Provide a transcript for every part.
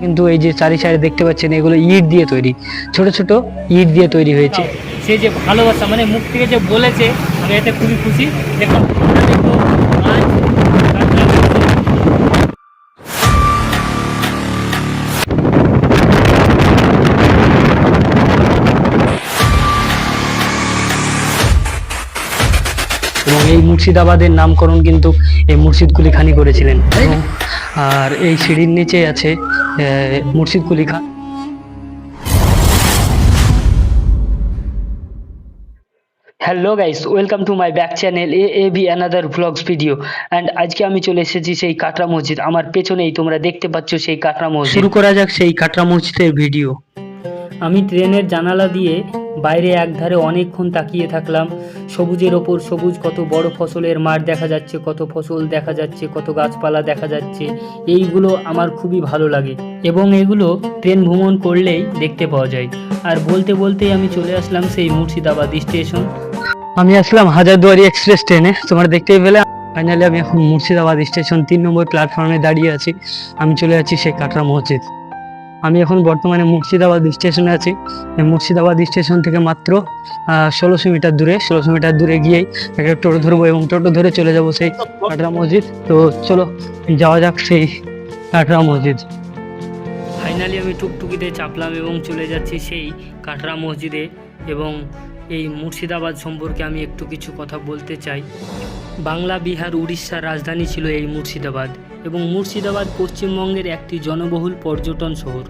কিন্তু এই যে চারি সাইডে দেখতে পাচ্ছেন এগুলো ইট দিয়ে তৈরি। ছোট ছোট ইট দিয়ে তৈরি হয়েছে। সে যে ভালোবাসা মানে মুখ থেকে যে বলেছে আমি এতে খুবই খুশি। দেখুন এবং এই মুর্শিদাবাদের নামকরণ কিন্তু এই মুর্শিদ কুলি খানি করেছিলেন এবং আর এই সিঁড়ির নিচে আছে আহ, Murshid Quli Khan hello guys welcome to my back channel A A B another vlogs video and আজকে আমি চলে এসেছি সেই কাটরা মসজিদ। আমার পেছনেই তোমরা দেখতে পাচ্ছ সেই কাটরা মসজিদ। শুরু করা যাক সেই কাটরা মসজিদের ভিডিও আমি ট্রেনের জানালা দিয়ে বাইরে একধারে অনেকক্ষণ তাকিয়ে থাকলাম। সবুজের ওপর সবুজ কত বড় ফসলের মাঠ দেখা যাচ্ছে, কত ফসল দেখা যাচ্ছে, কত গাছপালা দেখা যাচ্ছে। এইগুলো আমার খুবই ভালো লাগে এবং এগুলো ট্রেন ভ্রমণ করলেই দেখতে পাওয়া যায়। আর বলতে বলতেই আমি চলে আসলাম সেই মুর্শিদাবাদ স্টেশন। আমি আসলাম হাজারদুয়ারি এক্সপ্রেস ট্রেনে। তোমরা দেখতেই পেলে, ফাইনালি আমি এখন মুর্শিদাবাদ স্টেশন তিন নম্বর প্ল্যাটফর্মে দাঁড়িয়ে আছি। আমি চলে যাচ্ছি সেই কাটরা মসজিদ। আমি এখন বর্তমানে মুর্শিদাবাদ স্টেশনে আছি। মুর্শিদাবাদ স্টেশন থেকে মাত্র ষোলোশো মিটার দূরে, ষোলোশো মিটার দূরে গিয়েই একটা টোটো ধরবো এবং টোটো ধরে চলে যাব সেই কাটরা মসজিদ। তো চলো, যাওয়া যাক সেই কাটরা মসজিদ। ফাইনালি আমি টুকটুকিতে চাপলাম এবং চলে যাচ্ছি সেই কাটরা মসজিদে এবং এই মুর্শিদাবাদ সম্পর্কে আমি একটু কিছু কথা বলতে চাই। বাংলা, বিহার উড়িষ্যার রাজধানী ছিল এই মুর্শিদাবাদ এবং মুর্শিদাবাদ পশ্চিমবঙ্গের একটি জনবহুল পর্যটন শহর।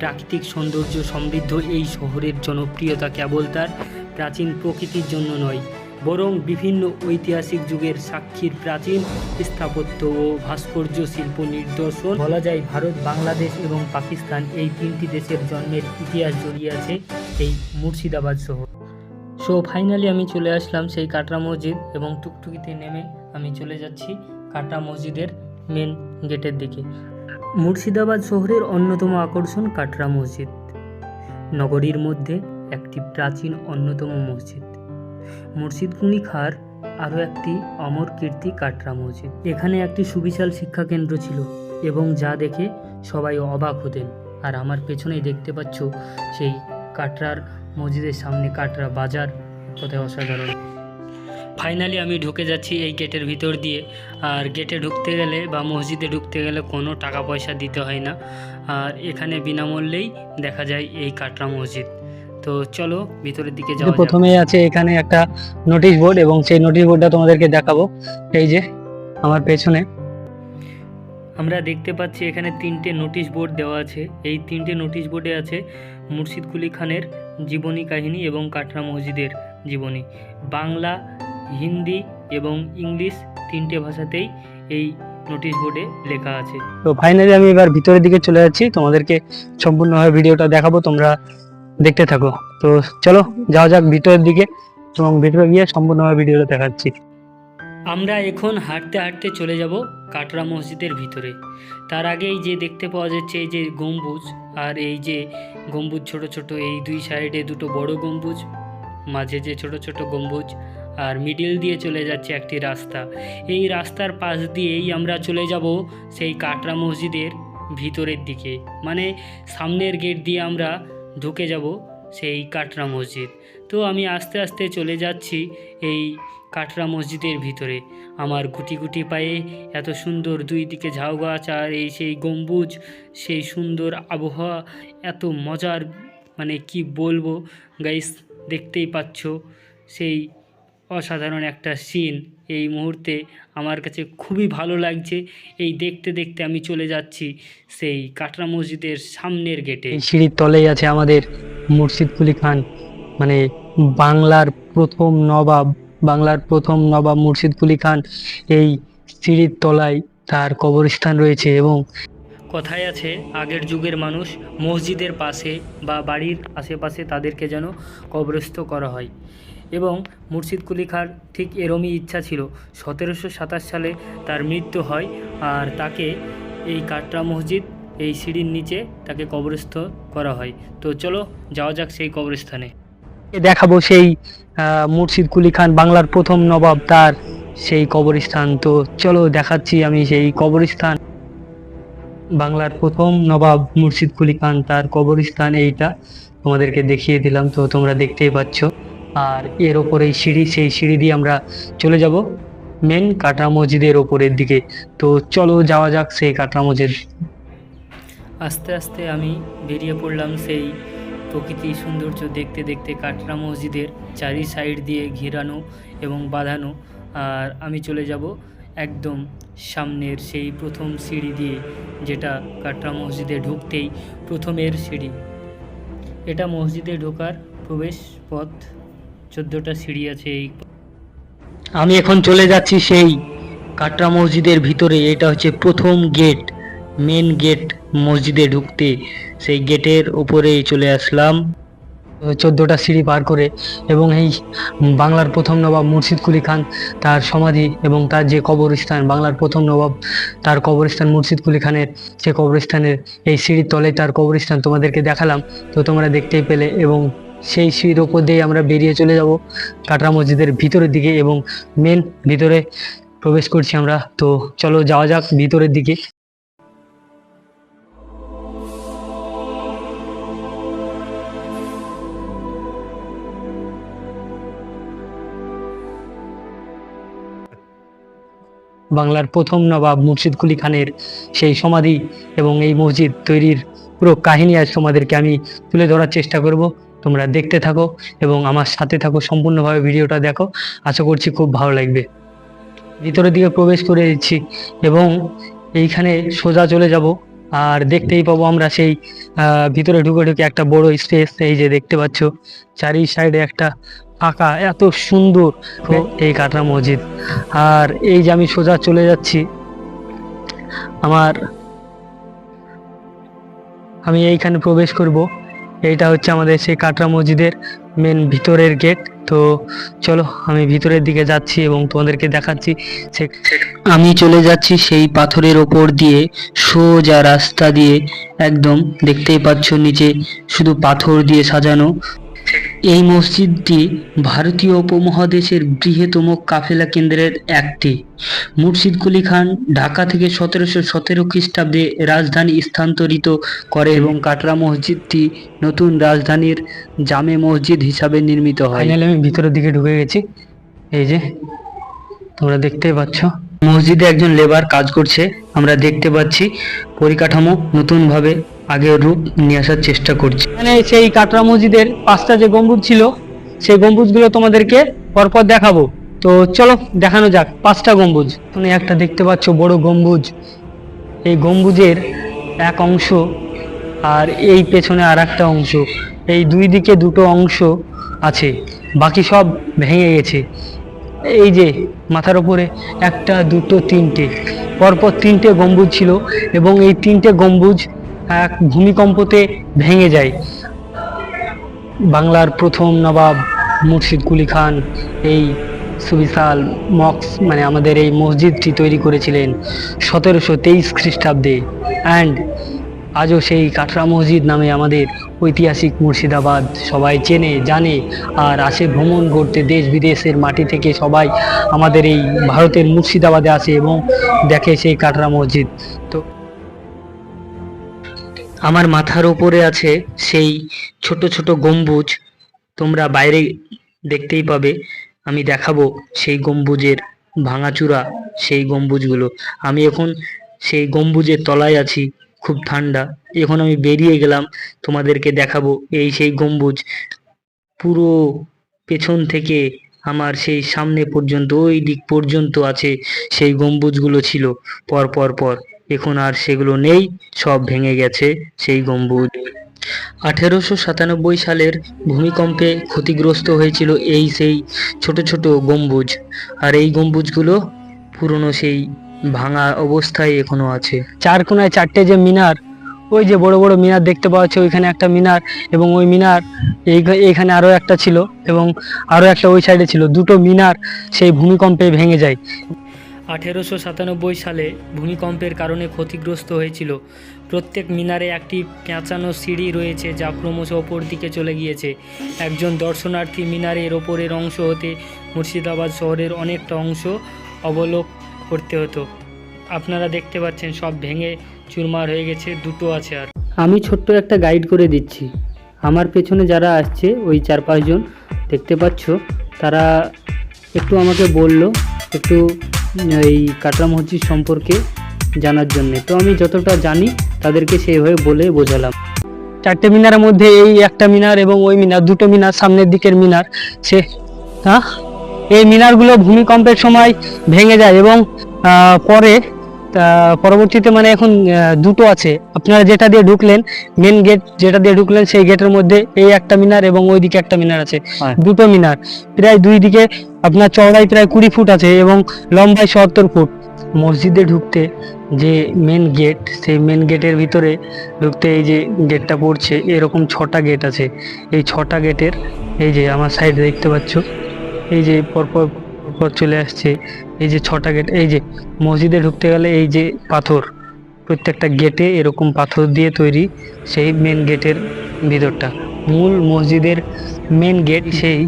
প্রাকৃতিক সৌন্দর্য সমৃদ্ধ এই শহরের জনপ্রিয়তা কেবল তার প্রাচীন প্রকৃতির জন্য নয়, বরং বিভিন্ন ঐতিহাসিক যুগের সাক্ষীর প্রাচীন স্থাপত্য ও ভাস্কর্য শিল্প নিদর্শন। বলা যায়, ভারত, বাংলাদেশ এবং পাকিস্তান এই তিনটি দেশের জন্মের ইতিহাস জড়িয়ে আছে এই মুর্শিদাবাদ শহর। সো ফাইনালি আমি চলে আসলাম সেই কাটরা মসজিদ এবং টুকটুকিতে নেমে আমি চলে যাচ্ছি কাটরা মসজিদের মেন গেটের দিকে। মুর্শিদাবাদ শহরের অন্যতম আকর্ষণ কাটরা মসজিদ। নগরীর মধ্যে একটি প্রাচীন অন্যতম মসজিদ। মুর্শিদ কুলি খার আরও একটি অমর কীর্তি কাটরা মসজিদ। এখানে একটি সুবিশাল শিক্ষা কেন্দ্র ছিল এবং যা দেখে সবাই অবাক হতেন। আর আমার পেছনেই দেখতে পাচ্ছ সেই কাটরার মসজিদের সামনে কাটরা বাজার কোথায় অসাধারণ। ফাইনালি আমি ঢুকে যাচ্ছি এই গেটের ভিতর দিয়ে। আর গেটে ঢুকতে গেলে বা মসজিদে ঢুকতে গেলে কোনো টাকা পয়সা দিতে হয় না। আর এখানে বিনামূল্যেই দেখা যায় এই কাটরা মসজিদ। তো চলো ভিতরের দিকে যাওয়া। প্রথমেই আছে এখানে একটা নোটিশ বোর্ড এবং সেই নোটিশ বোর্ডটা তোমাদেরকে দেখাবো। এই যে আমার পেছনে আমরা দেখতে পাচ্ছি এখানে তিনটে নোটিশ বোর্ড দেওয়া আছে। এই তিনটে নোটিশ বোর্ডে আছে মুর্শিদ কুলি খানের জীবনী কাহিনী এবং কাটরা মসজিদের জীবনী। বাংলা, হিন্দি এবং ইংলিশ তিনটে ভাষাতেই এই নোটিশ বোর্ডে লেখা আছে। তো ফাইনালি আমি এবার ভিতরের দিকে চলে যাচ্ছি। তোমাদেরকে সম্পূর্ণভাবে ভিডিওটা দেখাবো, তোমরা দেখতে থাকো। তো চলো, যাওয়া যাক ভিতরের দিকে এবং ভিতরে গিয়ে সম্পূর্ণভাবে ভিডিওটা দেখাচ্ছি। আমরা এখন হাঁটতে হাঁটতে চলে যাব কাটরা মসজিদের ভিতরে। তার আগে এই যে দেখতে পাওয়া যাচ্ছে এই যে গম্বুজ আর এই যে গম্বুজ ছোট ছোট, এই দুই সাইডে দুটো বড় গম্বুজ, মাঝে যে ছোট ছোট গম্বুজ আর মিডিল দিয়ে চলে যাচ্ছে একটি রাস্তা। এই রাস্তার পাশ দিয়েই আমরা চলে যাব সেই কাটরা মসজিদের ভিতরের দিকে। মানে সামনের গেট দিয়ে আমরা ঢুকে যাব সেই কাটরা মসজিদ। তো আমি আস্তে আস্তে চলে যাচ্ছি এই কাটরা মসজিদের ভিতরে। আমার গুটি গুটি পায়ে এত সুন্দর দুই দিকে ঝাউ গাছ আর এই সেই গম্বুজ, সেই সুন্দর আবহাওয়া, এত মজার মানে কি বলব গাইস দেখতেই পাচ্ছ সেই অসাধারণ একটা সিন এই মুহূর্তে আমার কাছে খুবই ভালো লাগছে। এই দেখতে দেখতে আমি চলে যাচ্ছি সেই কাটরা মসজিদের সামনের গেটে এই সিঁড়ির তলেই আছে আমাদের মুর্শিদ কুলি খান। মানে বাংলার প্রথম নবাব বাংলার প্রথম নবাব মুর্শিদ কুলি খান এই সিঁড়ির তলায় তার কবরস্থান রয়েছে এবং কথায় আছে আগের যুগের মানুষ মসজিদের পাশে বা বাড়ির আশেপাশে তাদেরকে যেন কবরস্থ করা হয়। এবং মুর্শিদ কুলি খার ঠিক এরমই ইচ্ছা ছিল। সতেরোশো সাতাশ সালে তার মৃত্যু হয় আর তাকে এই কাটরা মসজিদ, এই সিঁড়ির নিচে তাকে কবরস্থ করা হয়। তো চলো, যাওয়া যাক সেই কবরস্থানে। দেখাবো সেই মুর্শিদ কুলি খান বাংলার প্রথম নবাব তার সেই কবরস্থান। তো চলো, দেখাচ্ছি আমি সেই কবরস্থান। বাংলার প্রথম নবাব মুর্শিদ কুলি খান তার কবরস্থান এইটা তোমাদেরকে দেখিয়ে দিলাম। তো তোমরা দেখতেই পাচ্ছ। আর এর ওপরে সিঁড়ি, সেই সিঁড়ি দিয়ে আমরা চলে যাব মেন কাটরা মসজিদের ওপরের দিকে। তো চলো যাওয়া যাক সেই কাটরা মসজিদ। আস্তে আস্তে আমি বেরিয়ে পড়লাম সেই প্রকৃতি সৌন্দর্য দেখতে দেখতে কাটরা মসজিদের চারি সাইড দিয়ে ঘেরানো এবং বাঁধানো। আর আমি চলে যাব একদম সামনের সেই প্রথম সিঁড়ি দিয়ে, যেটা কাটরা মসজিদে ঢুকতেই প্রথমের সিঁড়ি। এটা মসজিদে ঢোকার প্রবেশ পথ। চোদ্দোটা সিঁড়ি আছে এই আমি এখন চলে যাচ্ছি সেই কাটরা মসজিদের ভিতরে। এটা হচ্ছে প্রথম গেট মেন গেট মসজিদে ঢুকতে। সেই গেটের উপরে চলে আসলাম। চোদ্দোটা সিঁড়ি পার করে এবং এই বাংলার প্রথম নবাব মুর্শিদ কুলি খান তার সমাধি এবং তার যে কবরস্থান, বাংলার প্রথম নবাব তার কবরস্থান মুর্শিদ কুলি খানের সে কবরস্থানের এই সিঁড়ির তলে তার কবরস্থান তোমাদেরকে দেখালাম। তো তোমরা দেখতেই পেলে এবং সেই সিঁড়ির ওপর দিয়ে আমরা বেরিয়ে চলে যাব কাটরা মসজিদের ভিতরের দিকে এবং মেন ভিতরে প্রবেশ করছি আমরা। তো চলো যাওয়া যাক ভিতরের দিকে। বাংলার প্রথম নবাব মুর্শিদ কুলি খানের সেই সমাধি এবং এই মসজিদ তৈরির পুরো কাহিনী আজ তোমাদেরকে আমি তুলে ধরার চেষ্টা করব। তোমরা দেখতে থাকো এবং আমার সাথে থাকো সম্পূর্ণভাবে ভিডিওটা দেখো। আশা করছি খুব ভালো লাগবে। ভিতরের দিকে প্রবেশ করে দিচ্ছি এবং এইখানে সোজা চলে যাব। আর দেখতেই পাবো আমরা সেই ভিতরে ঢুকে ঢুকে একটা বড় স্পেস এই যে দেখতে পাচ্ছ চারি সাইডে একটা ফাঁকা এত সুন্দর এই কাটরা মসজিদ। আর এই যে আমি সোজা চলে যাচ্ছি আমার আমি এইখানে প্রবেশ করব। এইটা হচ্ছে আমাদের সেই কাটরা মসজিদের মেন ভিতরের গেট তো চলো, আমি ভিতরের দিকে যাচ্ছি এবং তোমাদেরকে দেখাচ্ছি। সে আমি চলে যাচ্ছি সেই পাথরের ওপর দিয়ে, সোজা রাস্তা দিয়ে। একদম দেখতেই পাচ্ছ নিচে শুধু পাথর দিয়ে সাজানো। এই মসজিদটি ভারতীয় উপমহাদেশের বৃহত্তম কাফেলা কেন্দ্রের একটি। মুর্শিদ কুলি খান ঢাকা থেকে সতেরোশো সতেরো খ্রিস্টাব্দে রাজধানী স্থানান্তরিত করে এবং কাটরা মসজিদটি নতুন রাজধানীর জামে মসজিদ হিসাবে নির্মিত হয়। আমি ভিতরের দিকে ঢুকে গেছি। এই যে তোমরা দেখতেই পাচ্ছ। মসজিদে একজন লেবার কাজ করছে। আমরা দেখতে পাচ্ছি পরিকাঠামো নতুনভাবে আগের রূপ নিয়ে আসার চেষ্টা করছি। মানে সেই কাটরা মসজিদের পাঁচটা যে গম্বুজ ছিল, সেই গম্বুজগুলো তোমাদেরকে পরপর দেখাবো। তো চলো, দেখানো যাক, পাঁচটা গম্বুজ। তুমি একটা দেখতে পাচ্ছ, বড় গম্বুজ। এই গম্বুজের এক অংশ আর এই পেছনে আর একটা অংশ। এই দুই দিকে দুটো অংশ আছে, বাকি সব ভেঙে গেছে। এই যে মাথার উপরে একটা, দুটো, তিনটে। পরপর তিনটে গম্বুজ ছিল এবং এই তিনটে গম্বুজ এক ভূমিকম্পতে ভেঙে যায়। বাংলার প্রথম নবাব মুর্শিদ কুলি খান এই সুবিশাল মক্স মানে আমাদের এই মসজিদটি তৈরি করেছিলেন সতেরোশো তেইশ খ্রিস্টাব্দে। অ্যান্ড আজও সেই কাটরা মসজিদ নামে আমাদের ঐতিহাসিক মুর্শিদাবাদ সবাই চেনে, জানে, আর আসে ভ্রমণ করতে দেশ বিদেশের মাটি থেকে সবাই আমাদের এই ভারতের মুর্শিদাবাদে আসে এবং দেখে সেই কাটরা মসজিদ। তো আমার মাথার উপরে আছে সেই ছোট ছোট গম্বুজ। তোমরা বাইরে দেখতেই পাবে, আমি দেখাবো সেই গম্বুজের ভাঙাচূড়া, সেই গম্বুজগুলো। আমি এখন সেই গম্বুজের তলায় আছি, খুব ঠান্ডা। এখন আমি বেরিয়ে গেলাম, তোমাদেরকে দেখাবো এই সেই গম্বুজ। পুরো পেছন থেকে আমার সেই সামনে পর্যন্ত, ওই দিক পর্যন্ত আছে সেই গম্বুজগুলো ছিল, পর পর পর। এখন আর সেগুলো নেই, সব ভেঙে গেছে সেই গম্বুজ। আঠেরোশো সাতানব্বই সালের ভূমিকম্পে ক্ষতিগ্রস্ত হয়েছিল এই সেই ছোট ছোট গম্বুজ। আর এই গম্বুজগুলো পুরনো সেই ভাঙা অবস্থায় এখনও আছে। চার কোনায় চারটে যে মিনার, ওই যে বড় বড় মিনার দেখতে পাওয়া যাচ্ছে, ওইখানে একটা মিনার এবং ওই মিনার এই- এইখানে আরও একটা ছিল এবং আরও একটা ওই সাইডে ছিল। দুটো মিনার সেই ভূমিকম্পে ভেঙে যায়। আঠেরোশো সাতানব্বই সালে ভূমিকম্পের কারণে ক্ষতিগ্রস্ত হয়েছিল। প্রত্যেক মিনারে একটি পেঁচানো সিঁড়ি রয়েছে যা ক্রমশ ওপর দিকে চলে গিয়েছে। একজন দর্শনার্থী মিনারের ওপরের অংশ হতে মুর্শিদাবাদ শহরের অনেকটা অংশ অবলোক করতে হতো। আপনারা দেখতে পাচ্ছেন সব ভেঙে চুরমার হয়ে গেছে, দুটো আছে আর। আমি ছোট্ট একটা গাইড করে দিচ্ছি। আমার পেছনে যারা আসছে, ওই চার পাঁচজন, দেখতে পাচ্ছ? তারা একটু আমাকে বলল, একটু এই কাটরা মসজিদ সম্পর্কে জানার জন্য। তো আমি যতটা জানি, তাদেরকে সেইভাবে বলে বোঝালাম। চারটে মিনারের মধ্যে এই একটা মিনার এবং ওই মিনার, দুটো মিনার, সামনের দিকের মিনার, সে হ্যাঁ এই মিনারগুলো ভূমিকম্পের সময় ভেঙে যায় এবং পরে তা পরবর্তীতে মানে এখন দুটো আছে। আপনারা যেটা দিয়ে ঢুকলেন মেন গেট যেটা দিয়ে ঢুকলেন সেই গেটের মধ্যে এই একটা মিনার এবং ওই দিকে একটা মিনার আছে। হ্যাঁ। দুটো মিনার। প্রায় দুই দিকে আপনার চওড়াই প্রায় কুড়ি ফুট আছে এবং লম্বায় সত্তর ফুট। মসজিদে ঢুকতে যে মেন গেট সেই মেন গেটের ভিতরে ঢুকতে এই যে গেটটা পড়ছে এরকম ছটা গেট আছে। এই ছটা গেটের এই যে আমার সাইডে দেখতে পাচ্ছ এই যে পরপর পরপর চলে আসছে এই যে ছটা গেট, এই যে মসজিদে ঢুকতে গেলে এই যে পাথর, প্রত্যেকটা গেটে এরকম পাথর দিয়ে তৈরি সেই মেন গেটের ভিতরটা। মূল মসজিদের মেন গেট সেই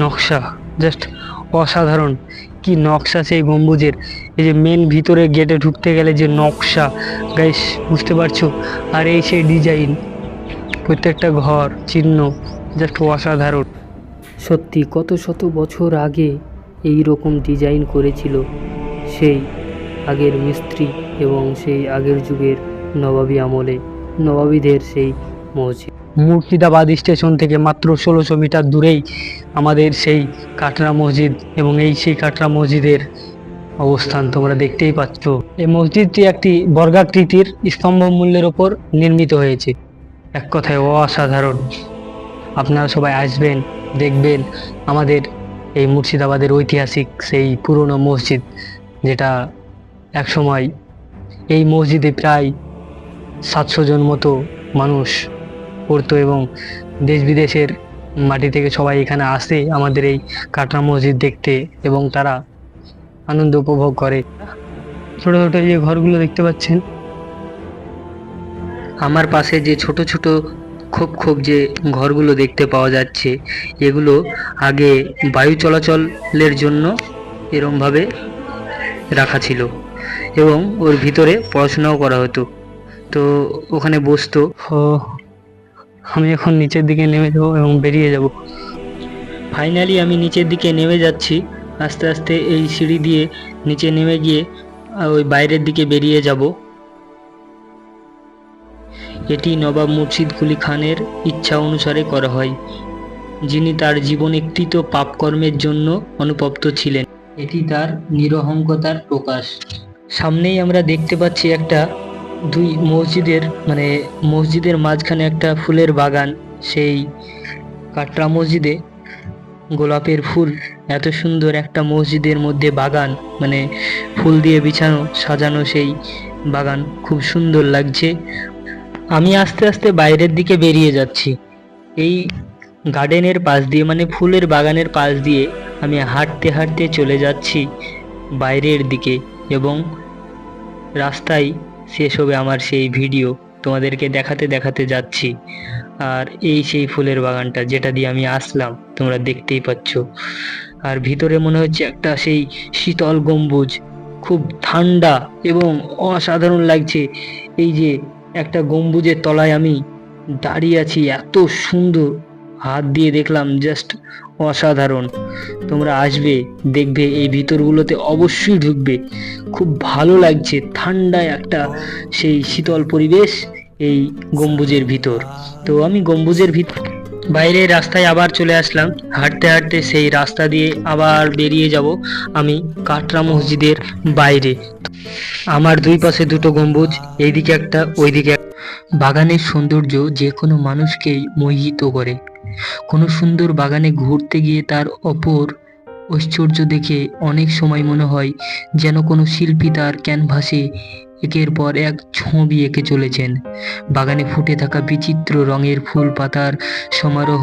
নকশা জাস্ট অসাধারণ। কি নকশা সেই গম্বুজের। এই যে মেন ভিতরে গেটে ঢুকতে গেলে যে নকশা গাইস বুঝতে পারছ? আর এই সেই ডিজাইন প্রত্যেকটা ঘর, চিহ্ন জাস্ট অসাধারণ। সত্যি, কত শত বছর আগে এই রকম ডিজাইন করেছিল সেই আগের মিস্ত্রি এবং সেই আগের যুগের নবাবী আমলে। নবাবীদের সেই মসজিদ। মুর্শিদাবাদ স্টেশন থেকে মাত্র ষোলোশো মিটার দূরেই আমাদের সেই কাটরা মসজিদ এবং এই সেই কাটরা মসজিদের অবস্থান তোমরা দেখতেই পাচ্ছ। এই মসজিদটি একটি বর্গাকৃতির স্তম্ভ মূল্যের ওপর নির্মিত হয়েছে। এক কথায় অসাধারণ। আপনারা সবাই আসবেন, দেখবেন আমাদের এই মুর্শিদাবাদের ঐতিহাসিক সেই পুরনো মসজিদ যেটা একসময় এই মসজিদে প্রায় সাতশো জন মতো মানুষ পড়তো এবং দেশ বিদেশের মাটি থেকে সবাই এখানে আসে আমাদের এই কাটরা মসজিদ দেখতে এবং তারা আনন্দ উপভোগ করে। ছোট ছোট যে ঘরগুলো দেখতে পাচ্ছেন। আমার পাশে যে ছোট ছোট খোপ খোপ যে ঘরগুলো দেখতে পাওয়া যাচ্ছে এগুলো আগে বায়ু চলাচলের জন্য এরমভাবে রাখা ছিল এবং ওর ভিতরে পড়াশোনাও করা হতো। তো ওখানে বসতো। ও আমি এখন নিচের দিকে নেমে যাব এবং বেরিয়ে যাব। ফাইনালি আমি নিচের দিকে নেমে যাচ্ছি। আস্তে আস্তে এই সিঁড়ি দিয়ে নিচে নেমে গিয়ে ওই বাইরের দিকে বেরিয়ে যাব। এটি নবাব মুর্শিদ কুলি খানের ইচ্ছা অনুসারে করা হয়, যিনি তার জীবনে কৃত পাপকর্মের জন্য অনুপপ্ত ছিলেন। এটি তার নিরহংকতার প্রকাশ। সামনেই আমরা দেখতে পাচ্ছি একটা দুই মসজিদের মানে মসজিদের মাঝখানে একটা ফুলের বাগান, সেই কাটরা মসজিদে গোলাপের ফুল, এত সুন্দর একটা মসজিদের মধ্যে বাগান মানে ফুল দিয়ে বিছানো, সাজানো সেই বাগান, খুব সুন্দর লাগছে। আমি আস্তে আস্তে বাইরের দিকে বেরিয়ে যাচ্ছি। এই গার্ডেনের পাশ দিয়ে মানে ফুলের বাগানের পাশ দিয়ে আমি হাঁটতে হাঁটতে চলে যাচ্ছি বাইরের দিকে এবং রাস্তায় শেষ হবে আমার সেই ভিডিও তোমাদেরকে দেখাতে দেখাতে যাচ্ছি। আর এই সেই ফুলের বাগানটা যেটা দিয়ে আমি আসলাম, তোমরা দেখতেই পাচ্ছ। আর ভিতরে মনে হচ্ছে একটা সেই শীতল গম্বুজ, খুব ঠান্ডা এবং অসাধারণ লাগছে। এই যে একটা গম্বুজের তলায় আমি দাঁড়িয়ে আছি, এত সুন্দর। হাত দিয়ে দেখলাম জাস্ট অসাধারণ। তোমরা আসবে, দেখবে, এই ভিতরগুলোতে অবশ্যই ঢুকবে। খুব ভালো লাগছে ঠান্ডায় একটা সেই শীতল পরিবেশ এই গম্বুজের ভিতর। তো আমি গম্বুজের ভিতর বাইরে রাস্তায় আবার চলে আসলাম। হাঁটতে হাঁটতে সেই রাস্তা দিয়ে আবার বেরিয়ে যাব আমি কাটরা মসজিদের বাইরে। আমার দুই পাশে দুটো গম্বুজ, এইদিকে একটা, ওইদিকে। বাগানের সৌন্দর্য যে কোনো মানুষকেই মোহিত করে। কোনো সুন্দর বাগানে ঘুরতে গিয়ে তার অপর ঐশ্বর্য দেখে অনেক সময় মনে হয় যেন কোনো শিল্পী তার ক্যানভাসে একের পর এক ছবি এঁকে চলেছেন। বাগানে ফুটে থাকা বিচিত্র রঙের ফুল পাতার সমারোহ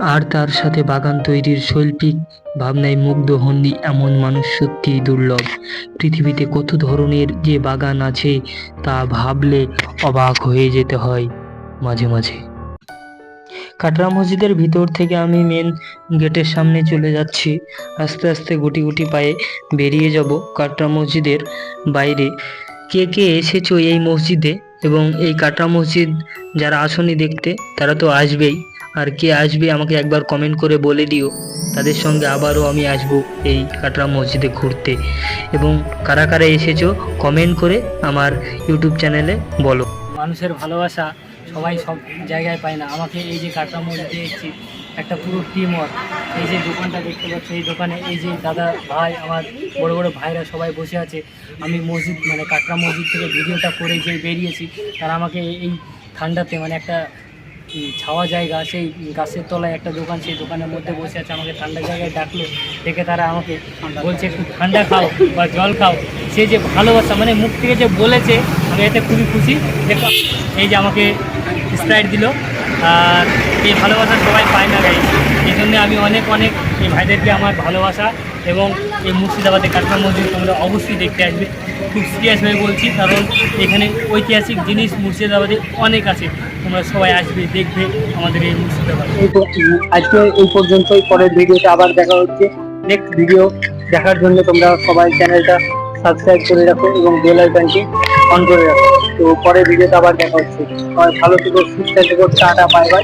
আর তার সাথে বাগান তৈরির শৈল্পিক ভাবনায় মুগ্ধ হননি এমন মানুষ সত্যিই দুর্লভ। পৃথিবীতে কত ধরনের যে বাগান আছে তা ভাবলে অবাক হয়ে যেতে হয় মাঝে মাঝে। কাটরা মসজিদের ভিতর থেকে আমি মেন গেটের সামনে চলে যাচ্ছি। আস্তে আস্তে গুটি গুটি পায়ে বেরিয়ে যাব কাটরা মসজিদের বাইরে। কে কে এসেছ এই মসজিদে এবং এই কাটরা মসজিদ যারা আসনি দেখতে, তারা তো আসবেই। আর কে আসবে আমাকে একবার কমেন্ট করে বলে দিও। তাদের সঙ্গে আবারও আমি আসব এই কাটরা মসজিদে ঘুরতে। এবং কারা কারা এসেছ কমেন্ট করে আমার ইউটিউব চ্যানেলে বলো। মানুষের ভালোবাসা সবাই সব জায়গায় পায় না। আমাকে এই যে কাটরা মসজিদে এসেছি একটা পুরো টিম ওয়ার্ক এই যে দোকানটা দেখতে পাচ্ছি, এই দোকানে এই যে দাদা ভাই, আমার বড় বড় ভাইরা সবাই বসে আছে। আমি মসজিদ মানে কাটরা মসজিদ থেকে ভিডিওটা করে যে বেরিয়েছি, তারা আমাকে এই ঠান্ডাতে মানে একটা ছাওয়া জায়গা, সেই গাছের তলায় একটা দোকান, সেই দোকানের মধ্যে বসে আছে, আমাকে ঠান্ডা জায়গায় ডাকলো। দেখে তারা আমাকে বলছে, একটু ঠান্ডা খাও বা জল খাও। সে যে ভালোবাসা মানে মুখ থেকে যে বলেছে, আমি এতে খুবই খুশি। দেখো, এই যে আমাকে স্প্রাইট দিল। এই ভালোবাসা সবাই পায় না গাই এই জন্য আমি অনেক অনেক এই ভাইদেরকে আমার ভালোবাসা এবং এই মুর্শিদাবাদের কাটরা মসজিদ তোমরা অবশ্যই দেখতে আসবে। খুব সিরিয়াস হয়ে বলছি, কারণ এখানে ঐতিহাসিক জিনিস মুর্শিদাবাদে অনেক আছে। তোমরা সবাই আসবে, দেখবে আমাদের এই মুর্শিদাবাদ। আজকে এই পর্যন্তই, পরের ভিডিওতে আবার দেখা হচ্ছে। নেক্সট ভিডিও দেখার জন্য তোমরা সবাই চ্যানেলটা সাবস্ক্রাইব করে রাখো এবং বেল আইকনটি অন করে রাখো তো পরের ভিডিওতে আবার দেখা হচ্ছে। ভালো থেকো, সুস্থ থেকো, টাটা বাই বাই